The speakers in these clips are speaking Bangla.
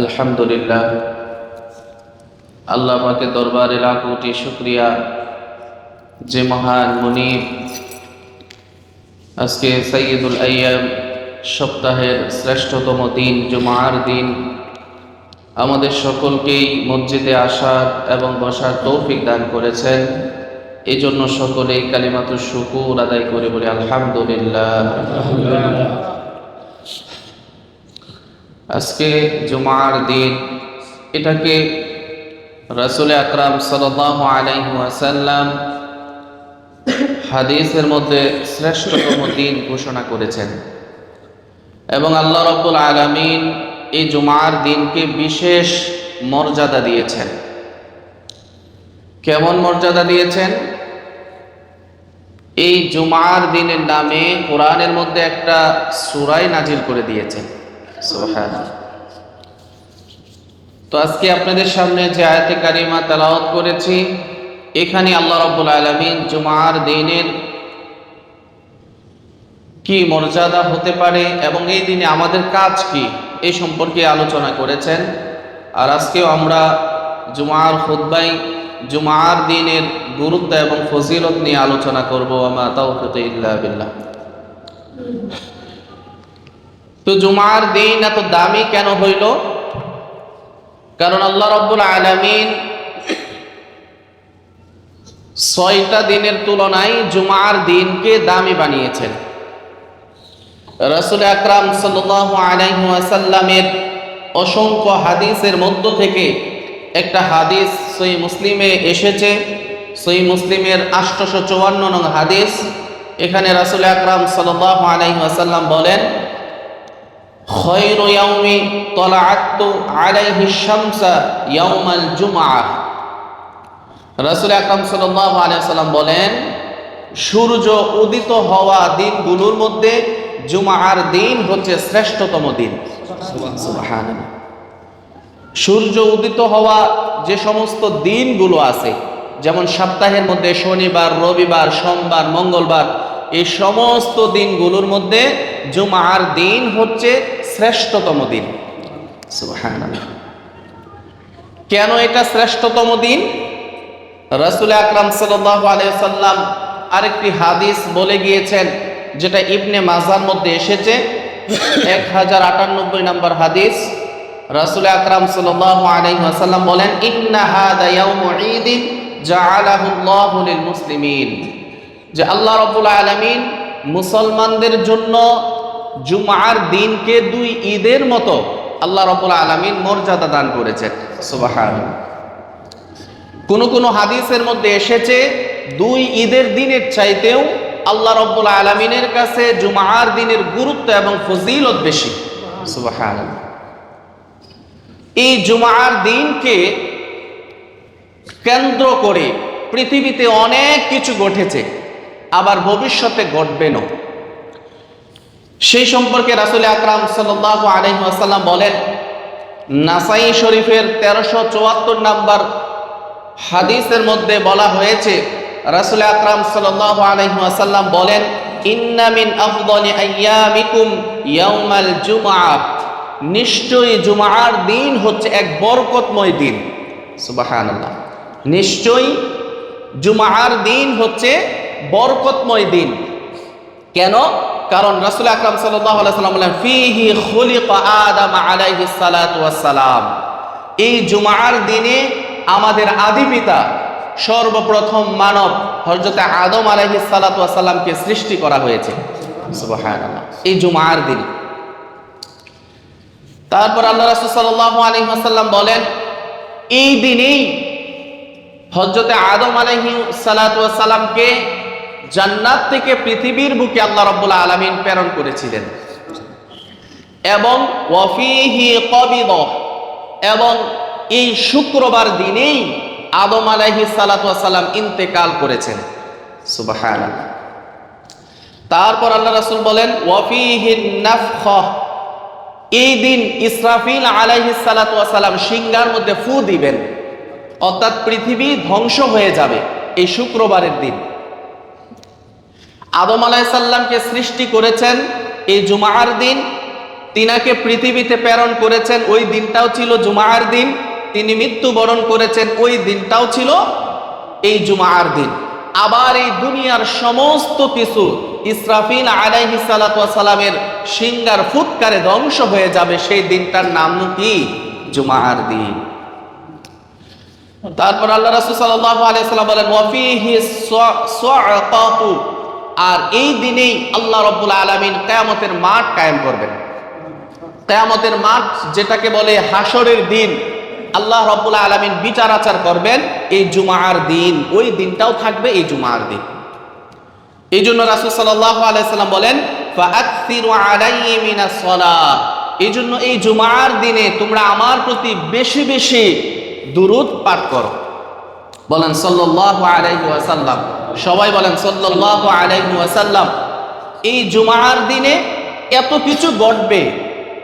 আলহামদুলিল্লাহ। আল্লাহ পাকে দরবারে লাখ শুক্রিয়া। যে মহান মুনিব আজকে সৈয়দুল আইয়াম সপ্তাহের শ্রেষ্ঠতম দিন, জুমার দিন। আমাদের সকলকেই মসজিদে আসার এবং বসার তৌফিক দান করেছেন। এই জন্য সকলেই কালিমাত শুকুর আদায় করে বলি আলহামদুলিল্লাহ। আজকে জুমার দিন। এটাকে রসুল আকরাম সাল্লাহ আলাইসাল্লাম হাদিসের মধ্যে শ্রেষ্ঠতম দিন ঘোষণা করেছেন। এবং আল্লাহ রব্বুল আলমিন এই জুমার দিনকে বিশেষ মর্যাদা দিয়েছেন। কেমন মর্যাদা দিয়েছেন? এই জুমার দিনের নামে কোরআনের মধ্যে একটা সুরাই নাজিল করে দিয়েছেন। তো আজকে আপনাদের সামনে যে আয়াতে কারিমা তেলাওয়াত করেছি, এখানে আল্লাহ রব্বুল আলমিন জুমার দিনের কি মর্যাদা হতে পারে এবং এই দিনে আমাদের কাজ কি এই সম্পর্কে আলোচনা করেছেন। আর আজকেও আমরা জুমার খুদ্বাই জুমার দিনের গুরুত্ব এবং ফজিলত নিয়ে আলোচনা করব। আমা তাওফিক ইল্লা বিল্লাহ। তো জুমার দিন এত দামি কেন হইল? কারণ আল্লাহ রব্বুল আলমিন ছয়টা দিনের তুলনায় জুমার দিনকে দামি বানিয়েছেন। রসুল আকরাম সাল্লাসাল্লামের অসংখ্য হাদিসের মধ্য থেকে একটা হাদিস সই মুসলিমে এসেছে। সই মুসলিমের আষ্টশো চুয়ান্ন নং হাদিস। এখানে রাসুল আকরাম সাল্লাহ আলাইসাল্লাম বলেন খৈর ইয়াউমি তলাআত্তু আলাইহি শামসা ইয়াউমাল জুমআহ রাসূল আকরাম সাল্লাল্লাহু আলাইহি সাল্লাম বলেন সূর্য উদিত হওয়া দিনগুলোর মধ্যে জুমার দিন হচ্ছে শ্রেষ্ঠতম দিন। সুবহানাল্লাহ। সূর্য উদিত হওয়া যে সমস্ত দিনগুলো আছে যেমন সপ্তাহের মধ্যে শনিবার রবিবার সোমবার মঙ্গলবার এই সমস্ত দিনগুলোর মধ্যে জুমার দিন হচ্ছে শ্রেষ্ঠতম দিন। কেন এটা শ্রেষ্ঠতম দিন? রসুল আকরাম সাল্লাম আরেকটি হাদিস বলে গিয়েছেন, যেটা ইবনে মাজার মধ্যে এসেছে। এক হাজার আটানব্বই নম্বর হাদিস। রাসূল আকরাম আলাইহি ওয়াসাল্লাম বলেন, ইন্না হাদা ইয়াউমু ঈদিন জাআলাহু আল্লাহু লিল মুসলিমিন। যে আল্লাহ রাব্বুল আলামিন মুসলমানদের জন্য জুমার দিনকে দুই ঈদের মতো আল্লাহ রাব্বুল আলামিন মর্যাদা দান করেছেন। সুবহানাল্লাহ। কোন কোন হাদিসের মধ্যে এসেছে, দুই ঈদের দিনের চাইতেও আল্লাহ রব্বুল আলমিনের কাছে জুমার দিনের গুরুত্ব এবং ফজিলত বেশি। সুবহানাল্লাহ। এই জুমার দিনকে কেন্দ্র করে পৃথিবীতে অনেক কিছু ঘটেছে। আবার ভবিষ্যতে ঘটবেনও। সেই সম্পর্কে রাসুল আকরাম সাল্লাহ আলহিহাসাল্লাম বলেন, নাসাই শরীফের তেরোশো চুয়াত্তর নাম্বার হাদিসের মধ্যে বলা হয়েছে, রাসুল আকরাম সাল্লাহ আলহিহাসাল্লাম বলেন ইন্নামিন আফদলি আইয়ামিকুম ইয়াউমাল জুমআ। নিশ্চয়ই জুমার দিন হচ্ছে এক বরকতময় দিন। সুবহানাল্লাহ। নিশ্চয়ই জুমার দিন হচ্ছে বরকতময় দিন। কেন? কারণ রাসুল আকরাম সাল্লাম বলেন সালাম এই জুমার দিনে আমাদের আদি পিতা সর্বপ্রথম মানব হজরতে আদম আলাইহি সালাতামকে সৃষ্টি করা হয়েছে। এই জুমার দিন। তারপর আল্লাহ রাসূল ওয়াসাল্লাম বলেন, এই দিনেই হজরতে আদম আলাইহি সালাতামকে জান্নাত থেকে পৃথিবীর বুকে আল্লাহ রব্বুল আলমিন প্রেরণ করেছিলেন। এবং ওয়াফিহি কবিদ, এবং এই শুক্রবার দিনেই আদম আলাইহি সালাতাম ইন্তেকাল করেছেন। সুবাহান তারপর আল্লাহ রাসুল বলেন, ওয়াফিহি নাফখ এই দিন ইসরাফিল আলাইহি সালাতাম সিংহার মধ্যে ফু দিবেন। অর্থাৎ পৃথিবী ধ্বংস হয়ে যাবে এই শুক্রবারের দিন। আদম আলাইসাল্লামকে সৃষ্টি করেছেন এই জুমাহার দিন। তিনাকে পৃথিবীতে প্রেরণ করেছেন ওই দিনটাও ছিল জুমাহার দিন। তিনি মৃত্যুবরণ করেছেন ওই দিনটাও ছিল এই জুমাহার দিন। আবার এই দুনিয়ার সমস্ত কিছু ইসরাফিল আলাইহি সালামের সিঙ্গার ফুৎকারে ধ্বংস হয়ে যাবে সেই দিনটার নাম কি? জুমার দিন। তারপর আল্লাহ রাসূল সাল্লাল্লাহু আলাইহি সাল্লাম বলেন ওয়াফিহি আর এই দিনেই আল্লাহ রাব্বুল আলামিন কিয়ামতের মাঠ কায়েম করবেন। কিয়ামতের মাঠ যেটাকে বলে হাসরের দিন, আল্লাহ রাব্বুল আলামিন বিচার আচার করবেন এই জুমার দিন। ওই দিনটাও থাকবে এই জুমার দিন। এই জন্য রাসূল সাল্লাল্লাহু আলাইহি সাল্লাম বলেন এই জন্য এই জুমার দিনে তোমরা আমার প্রতি বেশি বেশি দুরুদ পাঠ করো। বলেন সাল্লাল্লাহু আলাইহি ওয়াসাল্লাম সবাই বলেন, সাল্লাল্লাহু আলাইহি ওয়াসাল্লাম, এই জুমার দিনে এত কিছু ঘটবে।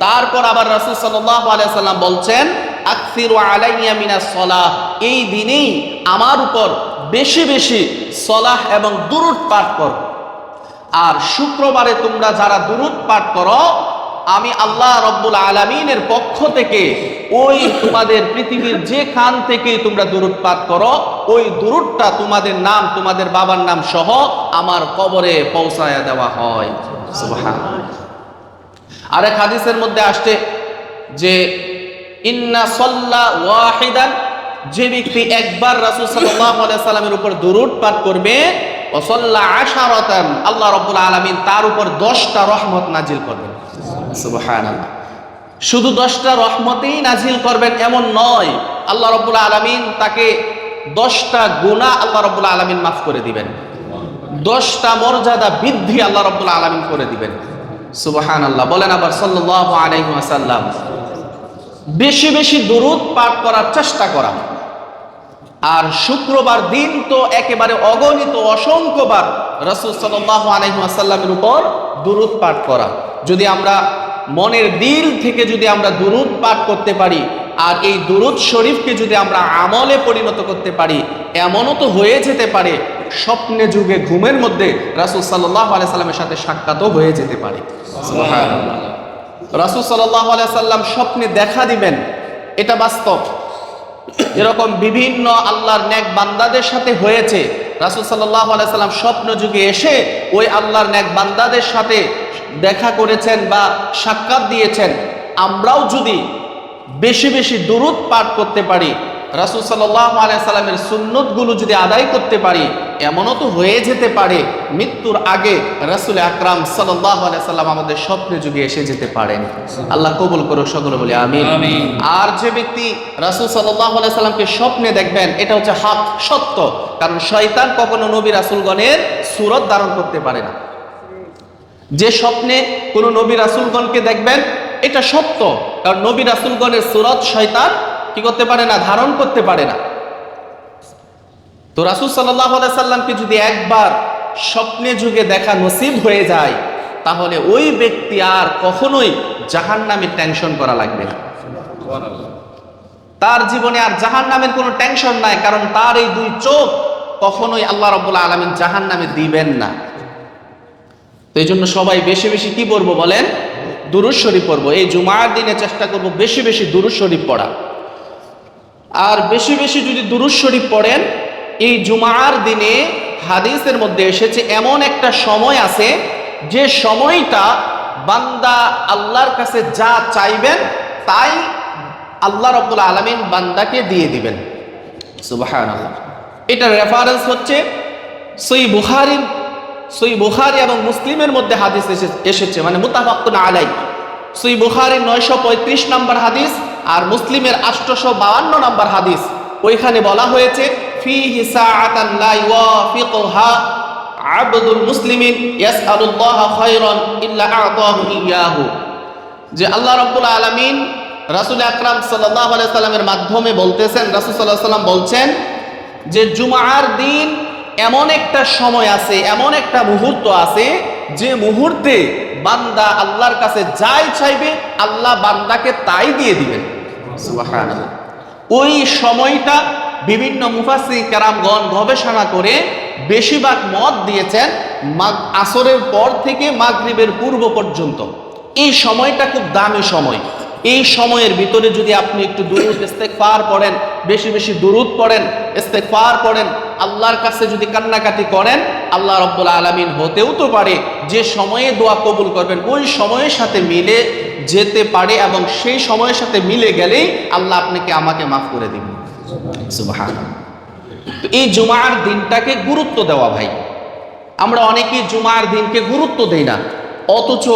তারপর আবার রাসূল সাল্লাম বলছেন আলাইয়া মিনাস সালাহ এই দিনেই আমার উপর বেশি বেশি সলাহ এবং দুরুদ পাঠ করো। আর শুক্রবারে তোমরা যারা দুরুদ পাঠ করো আমি আল্লাহ রব্বুল আলমিনের পক্ষ থেকে ওই তোমাদের পৃথিবীর যে খান থেকে তোমরা দুরুদ পাঠ করো, ওই দুরুদটা তোমাদের নাম, তোমাদের বাবার নাম সহ আমার কবরে পৌঁছায়া দেওয়া হয়। আরেক হাদিসের মধ্যে আসছে যে, ইন্না সল্লা ওয়াহিদান যে ব্যক্তি একবার রাসূল আলাইহি সাল্লামের উপর দুরূদ পাঠ করবে ওয়াসাল্লা আশারাতান আল্লাহ রাব্বুল আলামিন তার উপর 10টা রহমত নাজিল করবেন। সুবহানাল্লাহ। শুধু 10টা রহমতেই নাজিল করবেন এমন নয়, আল্লাহ রাব্বুল আলামিন তাকে 10টা গুনাহ আল্লাহ রাব্বুল আলামিন মাফ করে দিবেন। 10টা মর্যাদা বৃদ্ধি আল্লাহ রাব্বুল আলামিন করে দিবেন। সুবহানাল্লাহ। বলেন আবার সাল্লাল্লাহু আলাইহি ওয়াসাল্লাম, বেশি বেশি দুরুদ পাঠ করার চেষ্টা করা। আর শুক্রবার দিন তো একেবারে অগণিত, অসংখ্যবার রসুল সাল্লাল্লাহু আলাইহি ওয়াসাল্লামের উপর দুরুদ পাঠ করা। যদি আমরা মনের দিল থেকে যদি আমরা দুরুদ পাঠ করতে পারি, আর এই দুরুদ শরীফকে যদি আমরা আমলে পরিণত করতে পারি, এমনও তো হয়ে যেতে পারে, স্বপ্নে যুগে ঘুমের মধ্যে রাসূল সাল্লাহ আলাইহি সাল্লামের সাথে সাক্ষাৎও হয়ে যেতে পারে। রাসূল সাল্লাল্লাহু আলাইহি সাল্লাম স্বপ্নে দেখা দিবেন, এটা বাস্তব। এরকম বিভিন্ন আল্লাহর ন্যাক বান্দাদের সাথে হয়েছে। রাসূল সাল্লাল্লাহু আলাইহি সাল্লাম স্বপ্ন যুগে এসে ওই আল্লাহর ন্যাক বান্দাদের সাথে দেখা করেছেন বা সাক্ষাৎ দিয়েছেন আমরাও যদি বেশি বেশি দুরুদ পাঠ করতে পারি রাসূল সাল্লামের সুন্নতগুলো যদি আদায় করতে পারি এমনও তো হয়ে যেতে পারে মৃত্যুর আগে রাসূল আকরাম সাল্লাম আমাদের স্বপ্নে যুগে এসে যেতে পারেন। আল্লাহ কবুল করুক সকলে বলি আমিন। আর যে ব্যক্তি রাসূল সাল্লামকে স্বপ্নে দেখবেন এটা হচ্ছে হাক সত্য। কারণ শয়তান কখনো নবী রাসূলগণের সুরত ধারণ করতে পারে না। যে স্বপ্নে কোনো নবী রাসূলগণকে দেখবেন, এটা সত্য। কারণ নবী রাসুলগণের সুরত শয়তান কি করতে পারে না, ধারণ করতে পারে না। তো রাসূল আলাইহি সাল্লামকে যদি একবার স্বপ্নে যুগে দেখা নসিব হয়ে যায়, তাহলে ওই ব্যক্তি আর কখনোই জাহান্নামের টেনশন করা লাগবে না। তার জীবনে আর জাহান নামের কোনো টেনশন নাই, কারণ তার এই দুই চোখ কখনোই আল্লাহ রব্বুল আলমিন জাহান নামে দিবেন না। তো এই জন্য সবাই বেশি বেশি কি পড়ব বলেন? দুরুজ শরীফ পড়ব। এই জুমার দিনে চেষ্টা করব বেশি বেশি দুরুজ শরীফ পড়া। আর বেশি বেশি যদি দুরুজ শরীফ পড়েন, এই জুমার দিনে হাদিসের মধ্যে এসেছে এমন একটা সময় আছে, যে সময়টা বান্দা আল্লাহর কাছে যা চাইবেন, তাই আল্লাহ রব্বুল আলমিন বান্দাকে দিয়ে দিবেন। আল্লাহ এটার রেফারেন্স হচ্ছে সই বুখারির সই বুখারি এবং মুসলিমের মধ্যে হাদিস এসে- এসেছে মানে মুতাফাকুন আলাই সই বুখারির নয়শো পঁয়ত্রিশ নম্বর হাদিস আর মুসলিমের আটশোশো বাউান্ন নম্বর হাদিস। ওইখানে বলা হয়েছে ফি ইউয়াফিকুহা আবদুল মুসলিমিন ইয়াসআলুল্লাহ খায়রান ইল্লা আ'তাহু ইয়াহু। যে আল্লাহ রাব্বুল আলামিন রাসূল আকরাম সাল্লাল্লাহু আলাইহি সাল্লামের মাধ্যমে বলতেছেন, রাসূল সাল্লাল্লাহু আলাইহি সাল্লাম বলছেন যে, জুমার দিন এমন একটা সময় আছে, এমন একটা মুহূর্ত আছে, যে মুহূর্তে বান্দা আল্লাহর কাছে যাই চাইবে, আল্লাহ বান্দাকে তাই দিয়ে দিবেন। ওই সময়টা বিভিন্ন মুফাসি কারামগণ গবেষণা করে বেশিরভাগ মত দিয়েছেন মাগ আসরের পর থেকে মাগরিবের পূর্ব পর্যন্ত। এই সময়টা খুব দামি সময়। এই সময়ের ভিতরে যদি আপনি একটু দুরুদ ইস্তেকফার পড়েন, বেশি বেশি দুরুদ পড়েন ইস্তেকফার পড়েন আল্লাহর কাছে যদি কান্নাকাটি করেন, আল্লাহ রব্বুল আলমিন হতেও তো পারে। যে সময়ে দোয়া কবুল করবেন, ওই সময়ের সাথে মিলে যেতে পারে এবং সেই সময়ের সাথে মিলে গেলেই আল্লাহ আপনাকে, আমাকে মাফ করে দিবেন তো এই জুমার দিনটাকে গুরুত্ব দেওয়া ভাই। আমরা অনেকেই জুমার দিনকে গুরুত্ব দেই না। অথচ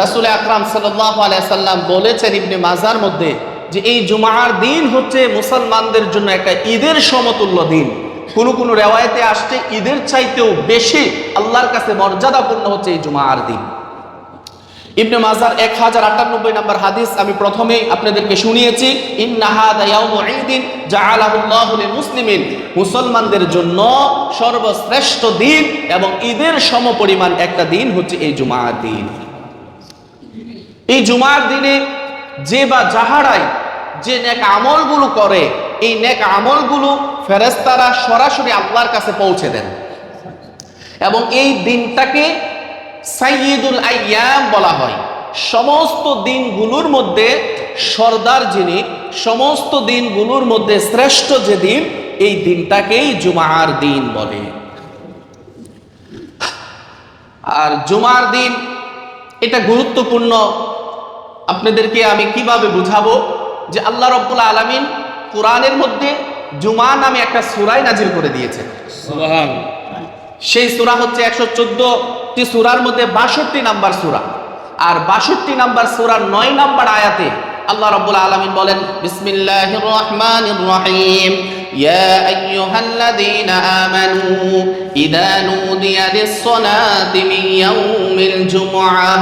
রাসুল আকরাম সাল্লাম বলেছেন ইবনে মাজার মধ্যে যে এই জুমার দিন হচ্ছে মুসলমানদের জন্য একটা ঈদের সমতুল্য দিন। কোনো কোনো রেওয়ায়তে আসছে, ঈদের চাইতেও বেশি আল্লাহর কাছে মর্যাদাপূর্ণ হচ্ছে এই জুমার দিন। ইবনে মাজার এক হাজার আটানব্বই নম্বর হাদিস আমি প্রথমেই আপনাদেরকে শুনিয়েছি মুসলিমিন মুসলমানদের জন্য সর্বশ্রেষ্ঠ দিন এবং ঈদের সমপরিমাণ একটা দিন হচ্ছে এই জুমার দিন। এই জুমার দিনে যে বা যাহারাই যে নেক আমলগুলো করে, এই নেক আমলগুলো ফেরেস্তারা সরাসরি আল্লাহর কাছে পৌঁছে দেন। এবং এই দিনটাকে সাইয়দুল আইয়াম বলা হয়। সমস্ত দিনগুলোর মধ্যে সর্দার যিনি, সমস্ত দিনগুলোর মধ্যে শ্রেষ্ঠ যে দিন, এই দিনটাকেই জুমার দিন বলে। আর জুমার দিন, এটা গুরুত্বপূর্ণ। আপনাদেরকে আমি কীভাবে বুঝাবো? যে আল্লাহ রব্বুল আলমিন কোরআনের মধ্যে জুমা নামে একটা সুরাই নাজির করে দিয়েছে। সেই সুরা হচ্ছে একশো চোদ্দটি সুরার মধ্যে বাষট্টি নাম্বার সুরা। আর বাষট্টি নাম্বার সুরার নয় নাম্বার আয়াতে আল্লাহ রাব্বুল আলামিন বলেন বিসমিল্লাহির রহমানির রহিম। ইয়া আইয়ুহাল্লাযীনা আমানু ইযা নুদিয়া লিস-সালাতি মিন ইয়াউমিল জুমআহ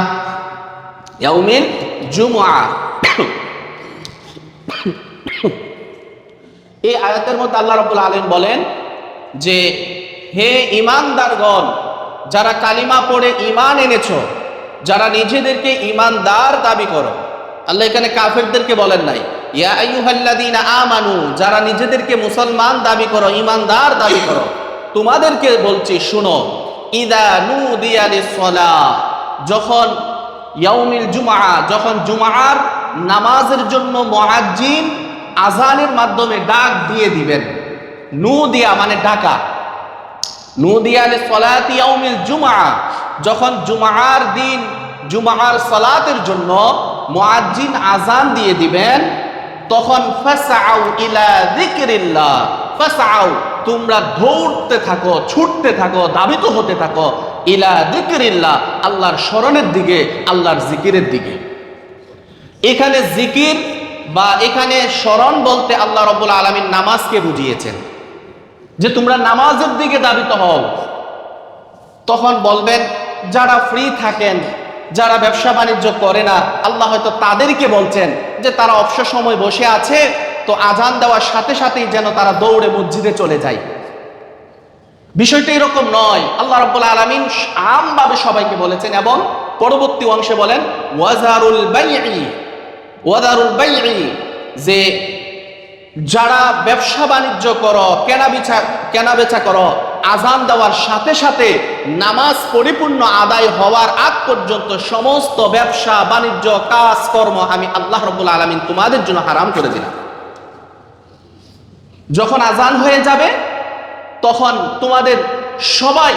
ইয়াউমিল জুমআহ এই আয়াতের মধ্যে আল্লাহ রাব্বুল আলামিন বলেন যে, হে ইমানদারগণ যারা কালিমা পড়ে ইমান এনেছ, যারা নিজেদেরকে ইমানদার দাবি করো। আল্লাহ এখানে কাফেরদেরকে বলেন নাই। আমানু, যারা নিজেদেরকে মুসলমান দাবি করো ইমানদার দাবি করো, তোমাদেরকে বলছি, শুনো লিস-সালাহ যখন ইয়াউমিল জুমআ, যখন জুমআর নামাজের জন্য মুয়াজ্জিন আজানের মাধ্যমে ডাক দিয়ে দিবেন। নু দিয়া মানে ডাকা। নুদিয়ালে সলাতি ইয়াউমিল জুমআ। যখন জুমার দিন জুমার সলাতের জন্য মুয়াজ্জিন আজান দিয়ে দিবেন, তখন ফাসআউ ইলা যিকরিল্লাহ। ফাসআউ তোমরা দৌড়তে থাকো, ছুটতে থাকো দাবিত হতে থাকো ইলা যিকরিল্লাহ, আল্লাহর স্মরণের দিকে, আল্লাহর জিকিরের দিকে। এখানে জিকির বা এখানে স্মরণ বলতে আল্লাহ রব্বুল আলামিন নামাজকে বুঝিয়েছেন। যে তোমরা নামাজের দিকে দাবিত হও। তখন বলবেন, যারা ফ্রি থাকেন, যারা ব্যবসা বাণিজ্য করে না, আল্লাহ হয়তো তাদেরকে বলছেন যে তারা অবসর সময় বসে আছে, তো আজান দেওয়ার সাথে সাথেই যেন তারা দৌড়ে মসজিদে চলে যায়। বিষয়টা এরকম নয়। আল্লাহ রাব্বুল আলামিন আমভাবে সবাইকে বলেছেন এবং পরবর্তী অংশে বলেন, ওয়াজারুল বাইঈ। ওয়াজারুল বাইঈ, যে যারা ব্যবসা বাণিজ্য করো, কেনা বেচা কেনা বেচা করো, আজান দেওয়ার সাথে সাথে নামাজ পরিপূর্ণ আদায় হওয়ার আগ পর্যন্ত সমস্ত ব্যবসা, বাণিজ্য, কাজকর্ম আমি আল্লাহ রবুল আলমিন তোমাদের জন্য হারাম করে দিলাম। যখন আজান হয়ে যাবে, তখন তোমাদের সবাই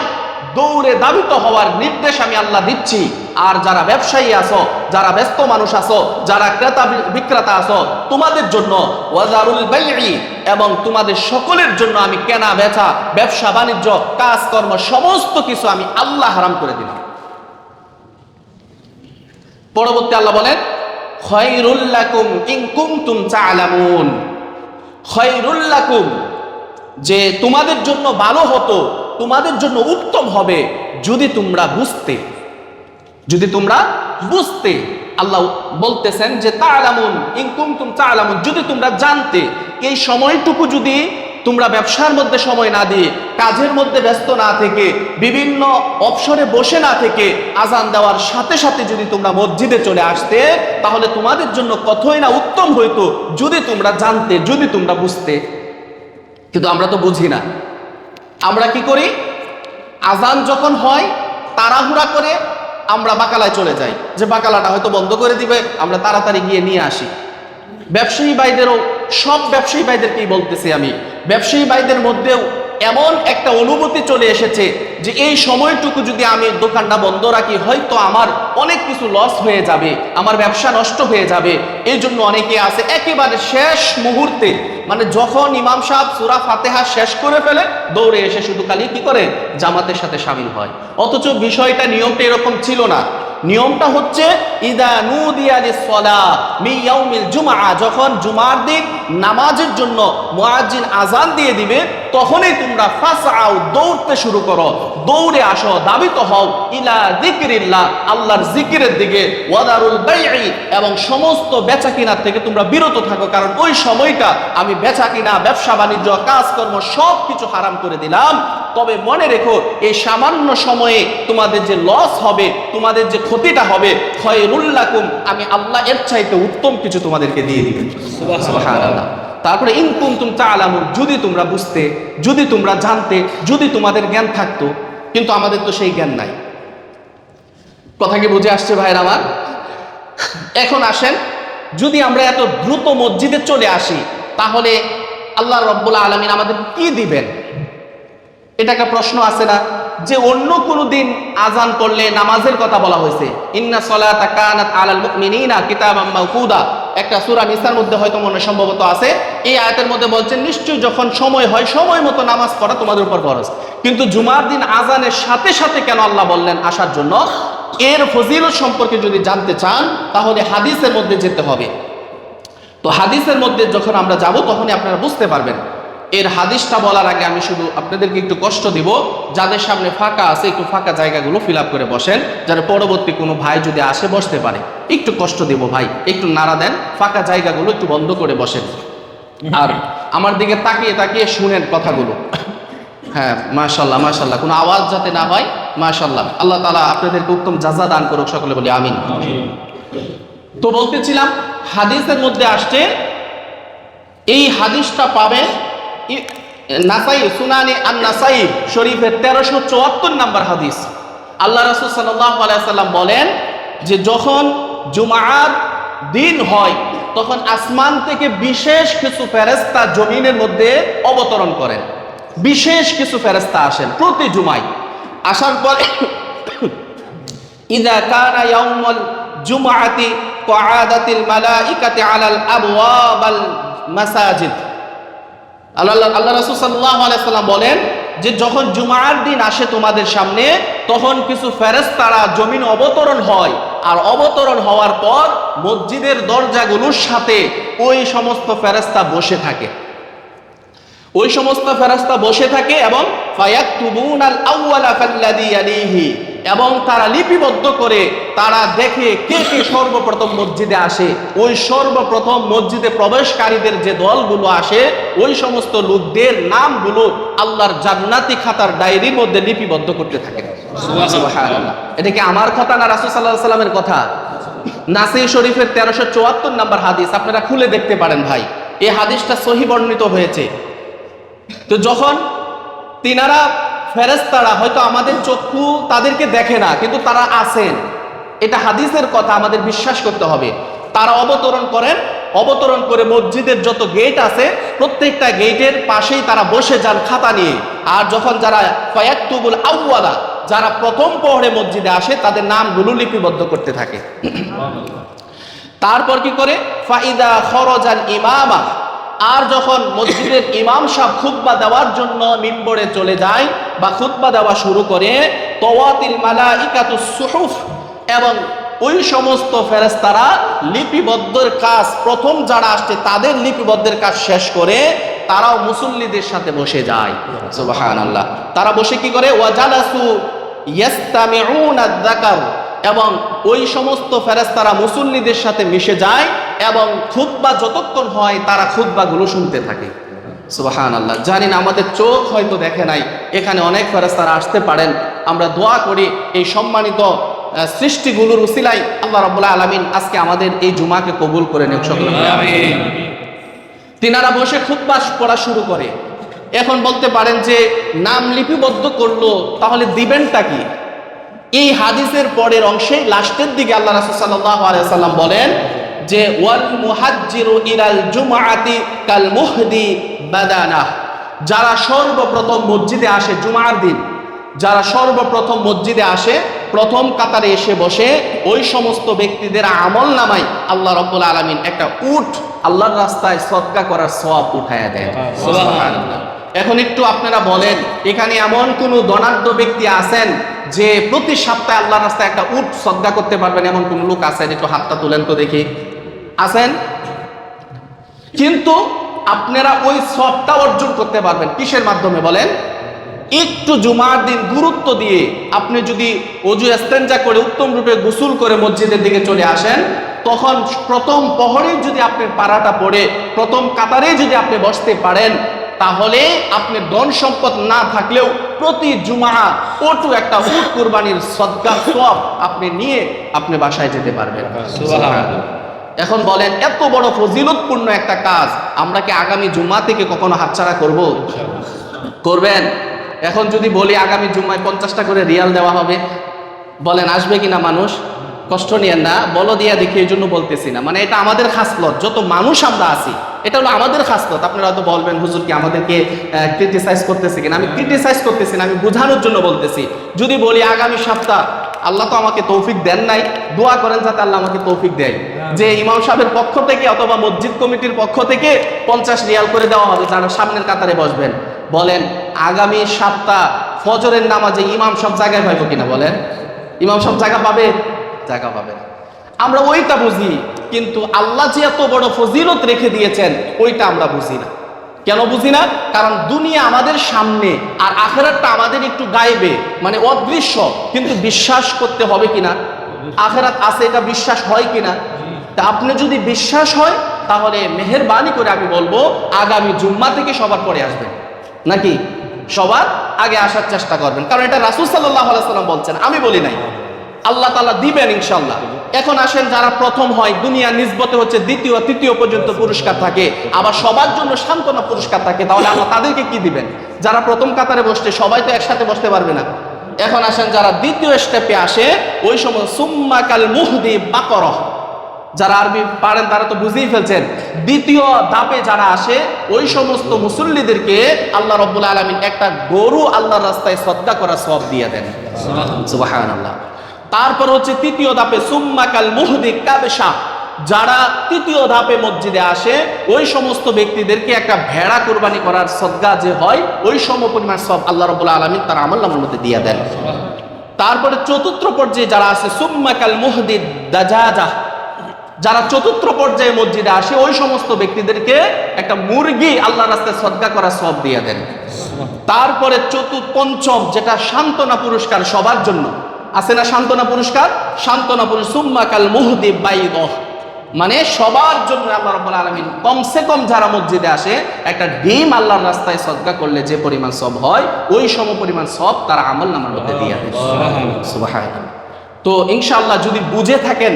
দৌড়ে দাবিত হওয়ার নির্দেশ আমি আল্লাহ দিচ্ছি। আর যারা ব্যবসায়ী আছো, যারা ব্যস্ত মানুষ আছো, যারা ক্রেতা বিক্রেতা আছো, তোমাদের জন্য ওয়াজারুল বাইঈ এবং তোমাদের সকলের জন্য আমি কেনা, বেচা, ব্যবসা, বাণিজ্য, কাজকর্ম সমস্ত কিছু আমি আল্লাহ হারাম করে দিলাম। পরবর্তী আল্লাহ বলেন খয়রুল্লাকুম ইন কুনতুম তা'লামুন খয়রুল্লাকুম যে তোমাদের জন্য ভালো হতো তোমাদের জন্য উত্তম হবে যদি তোমরা বুঝতে। যদি তোমরা বুঝতে। আল্লাহ বলতেছেন যে তালামুন ইনকুম তুম তালামুন যদি তোমরা জানতে, এই সময়টুকু যদি তোমরা ব্যবসার মধ্যে সময় না দিয়ে, কাজের মধ্যে ব্যস্ত না থেকে, বিভিন্ন অবসরে বসে না থেকে আজান দেওয়ার সাথে সাথে যদি তোমরা মসজিদে চলে আসতে, তাহলে তোমাদের জন্য কতই না উত্তম হইতো যদি তোমরা জানতে, যদি তোমরা বুঝতে। কিন্তু আমরা তো বুঝি না। আমরা কি করি? আজান যখন হয়, তাড়াহুড়া করে আমরা বাকালায় চলে যাই। যে বাকালাটা হয়তো বন্ধ করে দিবে, আমরা তাড়াতাড়ি গিয়ে নিয়ে আসি। ব্যবসায়ী ভাইদেরও, সব ব্যবসায়ী ভাইদেরকেই বলতেছি আমি। ব্যবসায়ী ভাইদের মধ্যেও এমন একটা অনুভূতি চলে এসেছে যে এই সময়টুকু যদি আমি দোকানটা বন্ধ রাখি, হয়তো আমার অনেক কিছু লস হয়ে যাবে, আমার ব্যবসা নষ্ট হয়ে যাবে। এই জন্য অনেকে আছে, একেবারে শেষ মুহূর্তে মানে যখন ইমাম সাহেব সুরা ফাতেহা শেষ করে ফেলে, দৌড়ে এসে শুধু খালি কি করে? জামাতের সাথে সামিল হয়। অথচ বিষয়টা নিয়মটা এরকম ছিল না। নিয়মটা হচ্ছে, ইদা নুদিয়া লিসসালা মি ইয়াউমিল জুমআ যখন জুমার দিন নামাজের জন্য মুয়াজ্জিন আজান দিয়ে দিবে, তখনই তোমরা ফাসআউ, দৌড়তে শুরু করো। দৌড়ে আসো দাবিত হও ইলা যিকরিল্লাহ, আল্লাহর জিকিরের দিকে ওয়াদারুল বাইঈ, এবং সমস্ত বেচা কিনার থেকে তোমরা বিরত থাকো, কারণ ওই সময়টা আমি বেচা কিনা ব্যবসা, বাণিজ্য, কাজকর্ম সব কিছু হারাম করে দিলাম। তবে মনে রেখো, এই সামান্য সময়ে তোমাদের যে লস হবে, তোমাদের যে ক্ষতিটা হবে খয়রুল্লাকুম আমি আল্লাহ এর চাইতে উত্তম কিছু তোমাদেরকে দিয়ে দিবেন তারপরে ইনকুম তুম তালামুন যদি তোমরা বুঝতে, যদি তোমরা জানতে, যদি তোমাদের জ্ঞান থাকতো, কিন্তু আমাদের তো সেই জ্ঞান নাই। কথা কি বুঝে আসছে ভাইয়ের আমার? এখন আসেন, যদি আমরা এত দ্রুত মসজিদে চলে আসি, তাহলে আল্লাহ রব্বুল আলমিন আমাদের কি দিবেন? এটা একটা প্রশ্ন আছে না? যে অন্য কোনো দিন আজান করলে নামাজের কথা বলা হয়েছে। ইন্না সলাতা কানাত আলাল মুমিনিনা কিতাবাম মাওকুদা। একটা সুরা নিসার মধ্যে হয়তো মনে সম্ভবত আছে। এই আয়াতের মধ্যে বলছেন, নিশ্চয়ই যখন সময় হয়, সময় মতো নামাজ পড়া তোমাদের উপর ফরজ। কিন্তু জুমার দিন আজানের সাথে সাথে কেন আল্লাহ বললেন আসার জন্য? এর ফজিল সম্পর্কে যদি জানতে চান, তাহলে হাদিসের মধ্যে যেতে হবে। তো হাদিসের মধ্যে যখন আমরা যাব, তখনই আপনারা বুঝতে পারবেন। এর হাদিসটা বলার আগে আমি শুধু আপনাদেরকে একটু কষ্ট দিব, যাদের সামনে ফাঁকা আছে, একটু ফাঁকা জায়গাগুলো ফিল করে বসেন যারা পরবর্তী কোনো ভাই যদি আসে বসতে পারে। একটু কষ্ট দিব ভাই, একটু নাড়া দেন, ফাঁকা জায়গাগুলো একটু বন্ধ করে বসেন। আর আমার দিকে তাকিয়ে তাকিয়ে শুনেন কথাগুলো। হ্যাঁ মাশাল্লাহ মাশাল্লাহ কোনো আওয়াজ যাতে না হয় মাশাল্লাহ আল্লাহ তালা আপনাদেরকে উত্তম জাজা দান করুক, সকলে বলি আমিন। তো বলতেছিলাম, হাদিসের মধ্যে আসছে, এই হাদিসটা পাবেন ই- নাসাই, সুনানি আর নাসাই শরীফের তেরোশো চুয়াত্তর নাম্বার হাদিস। আল্লাহ রসুল সাল্লাহ আলাইসাল্লাম বলেন যে, যখন জুমার দিন হয়, তখন আসমান থেকে বিশেষ কিছু ফেরেস্তা জমিনের মধ্যে অবতরণ করেন। বিশেষ কিছু ফেরেস্তা আসেন প্রতি জুমায়। আসার পরে ইদা কানা ইয়াউমুল জুমআতি কাআদাতিল মালাইকাতি আলাল আবওয়াবাল মাসাজিদ। আল্লাহ আল্লাহ রসুল সাল্লাহ আলাইসাল্লাম বলেন যে যখন জুমার দিন আসে তোমাদের সামনে, তখন কিছু ফেরেস্তারা জমিন অবতরণ হয়। আর অবতরণ হওয়ার পর মসজিদের দরজাগুলোর সাথে ওই সমস্ত ফেরেস্তা বসে থাকে। ওই সমস্ত ফেরাস্তা বসে থাকে এবং ফায়াকতুবুন আল আউয়ালা ফাল্লাযী ইয়ালিহি এবং তারা লিপিবদ্ধ করে তারা দেখে কে কে সর্বপ্রথম মসজিদে আসে। ওই সর্বপ্রথম মসজিদে প্রবেশকারীদের যে দলগুলো আসে, ওই সমস্ত লোকদের নামগুলো আল্লাহর জান্নাতি খাতার ডায়েরির মধ্যে লিপিবদ্ধ করতে থাকে। এটা কি আমার কথা না রাসূল আলাইহি সাল্লামের কথা? নাসি শরীফের তেরোশো চুয়াত্তর নাম্বার হাদিস, আপনারা খুলে দেখতে পারেন ভাই। এই হাদিসটা সহি বর্ণিত হয়েছে। তো যখন তিনারা ফেরেস্তারা হয়তো আমাদের চক্ষু তাদেরকে দেখে না, কিন্তু তারা আছেন। এটা হাদিসের কথা, আমাদের বিশ্বাস করতে হবে। তারা অবতরণ করেন, অবতরণ করে মসজিদের যত গেট আছে, প্রত্যেকটা গেটের পাশেই তারা বসে যান খাতা নিয়ে। আর যখন যারা ফয়াক্তুবুল আউয়ালা যারা প্রথম পহরে মসজিদে আসে, তাদের নামগুলো লিপিবদ্ধ করতে থাকে। তারপর কি করে? ফাইদা খরজাল ইমামা। আর যখন মসজিদের ইমাম সাহেব খুতবা দেওয়ার জন্য মিম্বরে চলে যায় বা খুতবা দেওয়া শুরু করে, তওয়াতিল মালাইকাতু সুহুফ এবং ওই সমস্ত ফেরেস্তারা লিপিবদ্ধের কাজ, প্রথম যারা আসছে তাদের লিপিবদ্ধের কাজ শেষ করে তারাও মুসল্লিদের সাথে বসে যায়। সুবহানাল্লাহ। তারা বসে কি করে? ওয়াজালাসু ইয়াস্তামিউনা যাকার এবং ওই সমস্ত ফেরেস্তারা মুসল্লিদের সাথে মিশে যায় এবং খুতবা যতক্ষণ হয় তারা খুতবাগুলো শুনতে থাকে। সুবাহান আল্লাহ জানি না, আমাদের চোখ হয়তো দেখে নাই, এখানে অনেক ফেরেস্তারা আসতে পারেন। আমরা দোয়া করি এই সম্মানিত সৃষ্টিগুলোর উসিলাই আল্লাহ রব্বুল্লাহ আলমিন আজকে আমাদের এই জুমাকে কবুল করে নেক সকলে তিনারা বসে খুতবা পড়া শুরু করে। এখন বলতে পারেন যে নাম লিপিবদ্ধ করল, তাহলে দিবেনটা কি? এই হাদিসের পরের অংশে লাস্টের দিকে আল্লাহ রাসূল সাল্লাল্লাহু আলাইহি সাল্লাম বলেন যে, ওয়াল মুহাজ্জিরু ইলাল জুমআতি কাল মুহদি বাদানা যারা সর্বপ্রথম মসজিদে আসে জুমার দিন, যারা সর্বপ্রথম মসজিদে আসে, প্রথম কাতারে এসে বসে, ওই সমস্ত ব্যক্তিদের আমল নামাই আল্লাহ রব্বুল আলমিন একটা উঠ আল্লাহর রাস্তায় সদকা করার সব উঠায়া দেয় এখন একটু আপনারা বলেন, এখানে এমন কোন ধনাঢ্য ব্যক্তি আছেন যে প্রতি সপ্তাহে আল্লাহর রাস্তায় একটা উঠ সদকা করতে পারবেন এমন কোন লোক আছেন? একটু হাতটা তুলেন তো দেখি। আছেন? কিন্তু আপনারা ওই সবটা অর্জন করতে পারবেন। কিসের মাধ্যমে বলেন? একটু জুমার দিন গুরুত্ব দিয়ে আপনি যদি অজু এস্তেঞ্জা করে উত্তম রূপে গোসল করে মসজিদের দিকে চলে আসেন, তখন প্রথম পহরে যদি আপনি পাড়াটা পড়ে, প্রথম কাতারে যদি আপনি বসতে পারেন, তাহলে আপনি ধন সম্পদ না থাকলেও প্রতি জুমা ওটু একটা কুরবানির সদ্গা সব আপনি নিয়ে আপনি বাসায় যেতে পারবেন। এখন বলেন, এত বড় ফজিলতপূর্ণ একটা কাজ, আমরা কি আগামী জুম্মা থেকে কখনো হাতছাড়া করব? করবেন? এখন যদি বলি আগামী জুম্মায় পঞ্চাশটা করে রিয়াল দেওয়া হবে, বলেন, আসবে কিনা মানুষ? কষ্ট নিয়েন না, বলো দিয়া দেখি, এই জন্য বলতেছি না। মানে এটা আমাদের খাসলত যত মানুষ আমরা আছি, এটা হলো আমাদের খাসলত আপনারা হয়তো বলবেন, হুজুর কি আমাদেরকে ক্রিটিসাইজ করতেছে কিনা? আমি ক্রিটিসাইজ করতেছি না, আমি বোঝানোর জন্য বলতেছি। যদি বলি আগামী সপ্তাহ, আল্লাহ তো আমাকে তৌফিক দেন নাই, দোয়া করেন যাতে আল্লাহ আমাকে তৌফিক দেয়। যে ইমাম সাহেবের পক্ষ থেকে অথবা মসজিদ কমিটির পক্ষ থেকে পঞ্চাশ রিয়াল করে দেওয়া হবে, যারা সামনের কাতারে বসবেন। বলেন, আগামী সপ্তাহ ফজরের নামাজে ইমাম সব জায়গায় পাইব কিনা বলেন? ইমাম সব জায়গা পাবে? জায়গা পাবে। আমরা ওইটা বুঝি, কিন্তু আল্লাহ যে এত বড় ফজিলত রেখে দিয়েছেন, ওইটা আমরা বুঝি না। কেন বুঝি না? কারণ দুনিয়া আমাদের সামনে আর আখেরাতটা আমাদের একটু গাইবে মানে অদৃশ্য। কিন্তু বিশ্বাস করতে হবে কিনা? আখেরাত আছে এটা বিশ্বাস হয় কিনা? তা আপনি যদি বিশ্বাস হয়, তাহলে মেহেরবানি করে আমি বলব, আগামী জুম্মা থেকে সবার পরে আসবেন। নাকি? সবার আগে আসার চেষ্টা করবেন। কারণ এটা রাসুল সাল্লাম বলছেন, আমি বলি নাই। আল্লাহ তালা দিবেন ইনশাল্লাহ এখন আসেন, যারা প্রথম হয়, দুনিয়া নিজবতে হচ্ছে দ্বিতীয়, তৃতীয় পর্যন্ত পুরস্কার থাকে। আবার সবার জন্য সান্ত্বনা পুরস্কার থাকে, তাহলে আল্লাহ তাদেরকে কি দিবেন? যারা প্রথম কাতারে বসছে, সবাই তো একসাথে বসতে পারবে না। এখন আসেন, যারা দ্বিতীয় স্টেপে আসে, ওই সময় সুম্মা কাল মুহদি বাকরহ। যারা আরবি পারেন তারা তো বুঝেই ফেলছেন। দ্বিতীয় ধাপে যারা আসে ওই সমস্ত মুসল্লিদেরকে আল্লাহ রব্বুল আলমিন একটা গরু আল্লাহর রাস্তায় শ্রদ্ধা করা সব দিয়ে দেন। সুবাহান আল্লাহ তারপর হচ্ছে তৃতীয় ধাপে সুম্মাকাল মুহদি কাবেশা। যারা তৃতীয় ধাপে মসজিদে আসে ওই সমস্ত ব্যক্তিদেরকে একটা ভেড়া কোরবানি করার সদ্গা যে হয় ওই সম পরিমাণ সব আল্লাহ রবুল্লা আলমিন তার আমল নামের মধ্যে দিয়ে দেন। তারপরে চতুর্থ পর্যায়ে যারা আছে সুম্মাকাল মুহদিদ দাজাজা। যারা চতুর্থ পর্যায়ে মসজিদে আসে ওই সমস্ত ব্যক্তিদেরকে একটা মুরগি আল্লাহ রাস্তায় সদ্গা করা সব দিয়ে দেন। তারপরে চতুর্থ পঞ্চম যেটা সান্ত্বনা পুরস্কার সবার জন্য। আছে না সান্ত্বনা পুরস্কার? সান্ত্বনা পুরস্কার সুম্মাকাল মুহদি বাইদহ। মানে সবার জন্য আল্লাহ রব্বুল আলমিন কমসে কম যারা মসজিদে আসে একটা ডিম আল্লাহর রাস্তায় সদ্গা করলে যে পরিমাণ সব হয় ওই সম পরিমাণ সব তারা আমল নামার মধ্যে দিয়ে। তো ইনশাআল্লাহ যদি বুঝে থাকেন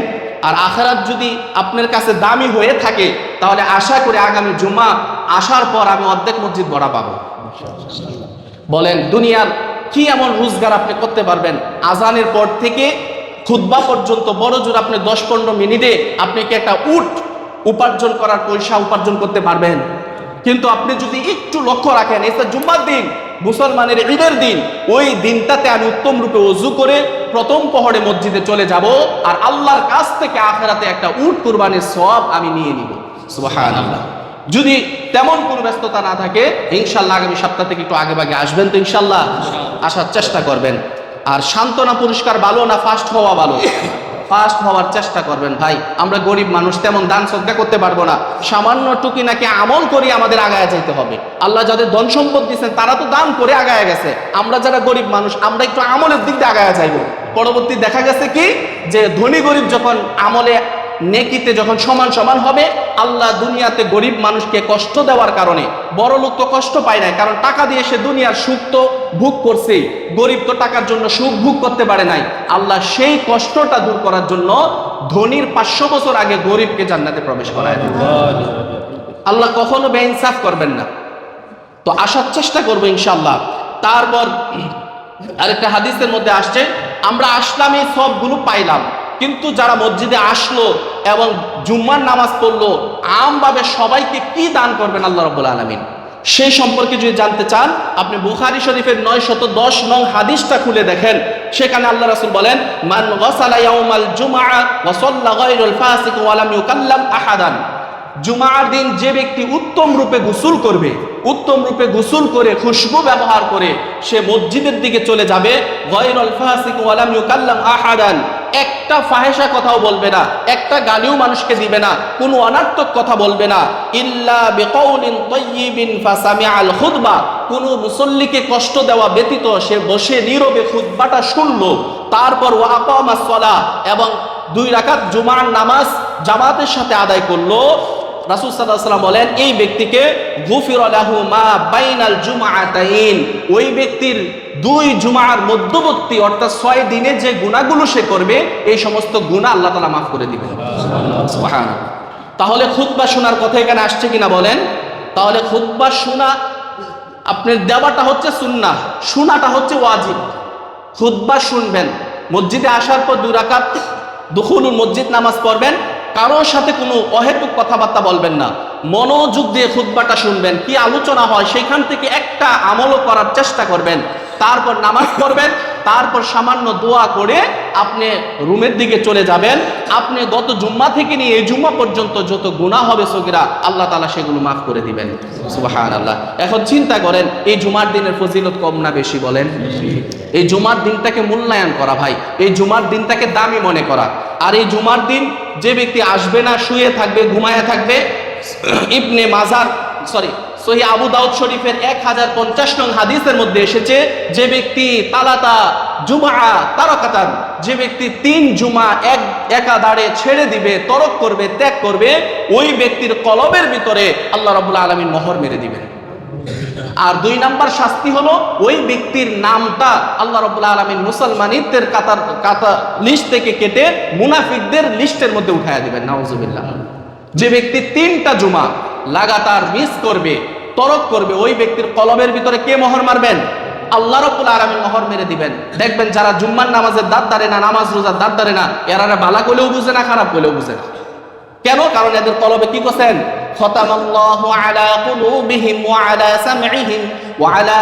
আর আখেরাত যদি আপনার কাছে দামি হয়ে থাকে, তাহলে আশা করে আগামী জুমা আসার পর আমি অর্ধেক মসজিদ ভরা পাবো। বলেন, দুনিয়ার কি এমন রোজগার আপনি করতে পারবেন? আজানের পর থেকে খুদ্া পর্যন্ত বড় জোর আপনি দশ পনেরো মিনিটে আপনি কি একটা উঠ উপার্জন করার পয়সা উপার্জন করতে পারবেন? কিন্তু আপনি যদি একটু লক্ষ্য রাখেন এটা জুম্মার দিন, মুসলমানের ঈদের দিন, ওই দিনটাতে আমি উত্তম রূপে অজু করে প্রথম পহরে মসজিদে চলে যাব আর আল্লাহর কাছ থেকে আখেরাতে একটা উট কুরবানির সব আমি নিয়ে নিব। যদি তেমন কোনো ব্যস্ততা না থাকে ইনশাল্লাহ আগামী সপ্তাহ থেকে একটু আগে ভাগে আসবেন তো ইনশাল্লাহ আসার চেষ্টা করবেন। আর সান্ত্বনা পুরস্কার ভালো না ফার্স্ট হওয়া ভালো? ফার্স্ট হওয়ার চেষ্টা করবেন ভাই। আমরা গরিব মানুষ, তেমন দান শ্রদ্ধা করতে পারব না। সামান্য টুকি নাকি আমল করি আমাদের আগায় যেতে হবে। আল্লাহ যাদের ধন সম্পদ দিচ্ছেন তারা তো দান করে আগায় গেছে। আমরা যারা গরিব মানুষ, আমরা একটু আমলের দিক দিয়ে আগায় যাইব। পরবর্তী দেখা গেছে কি? যে ধনী গরিব যখন আমলে নেকিতে যখন সমান সমান হবে, আল্লাহ দুনিয়াতে গরিব মানুষকে কষ্ট দেওয়ার কারণে বড় লোক তো কষ্ট পায় না কারণ টাকা দিয়ে সে দুনিয়ার সুখ তো ভোগ করছে গরিব তো টাকার জন্য সুখ ভোগ করতে পারে নাই। আল্লাহ সেই কষ্টটা দূর করার জন্য ধনীর পাঁচশো বছর আগে গরিবকে জান্নাতে প্রবেশ করায়। আল্লাহ কখনো বেইনসাফ করবেন না। তো আসার চেষ্টা করব ইনশাল্লাহ তারপর আরেকটা হাদিসের মধ্যে আসছে, আমরা আসলাম, এই সবগুলো পাইলাম। কিন্তু যারা মসজিদে আসলো এবং জুম্মার নামাজ পড়ল, আমভাবে সবাইকে কি দান করবেন আল্লাহ রব্বুল আলমিন? সেই সম্পর্কে যদি জানতে চান, আপনি বুখারি শরীফের নয় শত দশ নং হাদিসটা খুলে দেখেন। সেখানে আল্লাহ রাসূল বলেন, মান গসালা ইয়াউমাল জুমআ ওয়া ফাসিক ওয়া লাম ইউকাল্লাম আহাদান। জুমার দিন যে ব্যক্তি উত্তম রূপে গোসল করবে, উত্তম রূপে গোসল করে, খুশবু ব্যবহার করে, সে মসজিদের দিকে চলে যাবে, গয়রুল ফাসিক ওয়া লাম ইউকাল্লাম আহাদান। একটা ফাহেসা কথাও বলবে না, একটা গালিও মানুষকে দিবে না, কোনো অনার্থক কথা বলবে না। ইল্লা বেকৌলিন বিকাউলিন ফাসামি আল খুতবা। কোনো মুসল্লিকে কষ্ট দেওয়া ব্যতীত সে বসে নীরবে খুতবাটা শুনল। তারপর ওয়াকামাস সালাহ এবং দুই রাকাত জুমার নামাজ জামাতের সাথে আদায় করল। রাসূল আলাইহি বলেন, এই ব্যক্তিকে গুফির লাহু মা বাইনাল জুমআতাইন। ওই ব্যক্তির দুই জুমার মধ্যবর্তী অর্থাৎ ছয় দিনে যে গুণাগুলো সে করবে, এই সমস্ত গুণা আল্লাহ তালা মাফ করে দিবেন। তাহলে খুতবা শোনার কথা এখানে আসছে কিনা বলেন? তাহলে খুতবা শোনা, আপনার দেওয়াটা হচ্ছে সুন্না শোনাটা হচ্ছে ওয়াজিব। খুতবা শুনবেন, মসজিদে আসার পর দুই রাকাত দুখুলুল মসজিদ নামাজ পড়বেন কারোর সাথে কোনো অহেতুক কথাবার্তা বলবেন না। মনোযোগ দিয়ে খুদ্বাটা শুনবেন, কি আলোচনা হয়, সেখান থেকে একটা আমলও করার চেষ্টা করবেন, তারপর নামাজ পড়বেন তারপর সামান্য দোয়া করে আপনি রুমের দিকে চলে যাবেন। আপনি গত জুম্মা থেকে নিয়ে এই জুম্মা পর্যন্ত যত গুনাহ হবে সগিরা, আল্লাহ তালা সেগুলো মাফ করে দিবেন। সুবাহান আল্লাহ এখন চিন্তা করেন, এই জুমার দিনের ফজিলত কম না বেশি বলেন? এই জুমার দিনটাকে মূল্যায়ন করা ভাই, এই জুমার দিনটাকে দামি মনে করা। আর এই জুমার দিন যে ব্যক্তি আসবে না, শুয়ে থাকবে, ঘুমায় থাকবে, ইবনে মাজার সরি সহি আবু দাউদ শরীফের এক হাজার পঞ্চাশ নং হাদিসের মধ্যে এসেছে, যে ব্যক্তি তালাতা জুমা তারকাতান, যে ব্যক্তি তিন জুমা এক, একা দাঁড়ে ছেড়ে দিবে, তরক করবে, ত্যাগ করবে, ওই ব্যক্তির কলবের ভিতরে আল্লাহ রাবুল আলমিন মোহর মেরে দিবেন। আর দুই নাম্বার শাস্তি হলো, ওই ব্যক্তির নামটা আল্লাহ রবুল্লা আলমিন মুসলমানিত্বের কাতার কাতা লিস্ট থেকে কেটে মুনাফিকদের লিস্টের মধ্যে উঠাইয়া দিবেন, নাউজুবিল্লাহ। যে ব্যক্তি তিনটা জুমা লাগাতার মিস করবে তরক করবে ওই ব্যক্তির কলমের ভিতরে কে মোহর মারবেন? আল্লাহ রব্বুল আলমিন মোহর মেরে দিবেন। দেখবেন যারা জুম্মার নামাজের দাঁত দাঁড়ে না, নামাজ রোজার দাঁত দাঁড়ে না, এরা বালা করলেও বুঝে না, খারাপ করলেও বুঝে না। কেন? কারণ এদের কলবে কি করছেন? আলা কুলুবিহিম ওয়া আলা সামঈহিম ওয়া আলা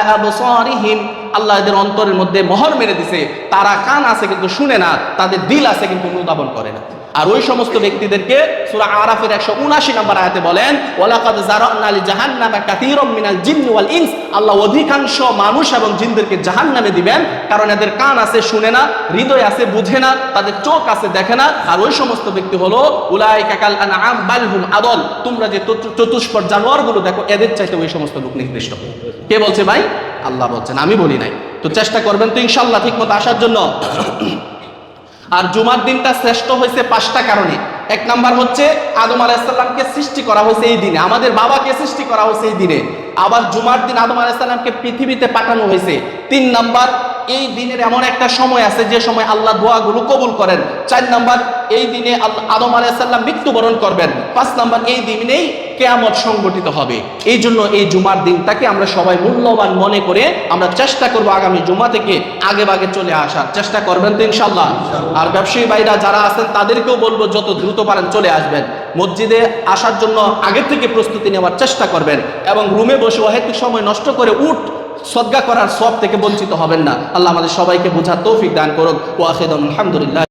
আল্লাহ এদের অন্তরের মধ্যে মোহর মেরে দিছে। তারা কান আছে কিন্তু শুনে না, তাদের দিল আছে কিন্তু অনুধাবন করে না। আর ওই সমস্ত ব্যক্তিদেরকে সূরা আরাফের 179 নম্বর আয়াতে বলেন, ওয়ালাকাদ জারানা লি জাহান্নামা কাসীরাম মিনাল জিন্নি ওয়াল ইনস। আল্লাহ অধিকাংশ মানুষ এবং জিনদেরকে জাহান্নামে দিবেন, কারণ এদের কান আছে, শুনে না, হৃদয় আছে, বুঝে না, তাদের চোখ আছে, দেখে না, আর ওই সমস্ত ব্যক্তি হলো, উলাইকা কাল আনআম বাল হুম আদল। তোমরা যে চতু- চতুষ্পদ জানোয়ারগুলো দেখো, এদের চাইতে ওই সমস্ত লোক নির্দিষ্ট কে বলছে ভাই? আল্লাহ বলছেন, আমি বলি নাই। তো চেষ্টা করবেন তো ইনশাল্লাহ ঠিক মতো আসার জন্য। আর জুমার দিনটা শ্রেষ্ঠ হয়েছে পাঁচটা কারণে। এক নাম্বার হচ্ছে আদম আলাহিসাল্লামকে সৃষ্টি করা হয়েছে এই দিনে। আমাদের বাবাকে সৃষ্টি করা হয়েছে এই দিনে। আবার জুমার দিন আদম আলাইসাল্লামকে পৃথিবীতে পাঠানো হয়েছে। তিন নাম্বার, এই দিনের এমন একটা সময় আছে যে সময় আল্লাহ দোয়াগুলো কবুল করেন। চার নাম্বার, এই দিনে আদম আলাইসাল্লাম মৃত্যুবরণ করবেন। পাঁচ নাম্বার, এই দিনেই কেয়ামত সংগঠিত হবে। এই জন্য এই জুমার দিনটাকে আমরা সবাই মূল্যবান মনে করে আমরা চেষ্টা করব আগামী জুমা থেকে আগে বাগে চলে আসার। চেষ্টা করবেন তো ইনশাল্লাহ আর ব্যবসায়ী ভাইরা যারা আছেন, তাদেরকেও বলব, যত দ্রুত পারেন চলে আসবেন। মসজিদে আসার জন্য আগের থেকে প্রস্তুতি নেওয়ার চেষ্টা করবেন এবং রুমে বসে অহেতুক সময় নষ্ট করে উঠ সদ্গা করার সব থেকে বঞ্চিত হবেন না। আল্লাহ আমাদের সবাইকে বোঝার তৌফিক দান করুক। ওয়াহিদ আলহামদুলিল্লাহ।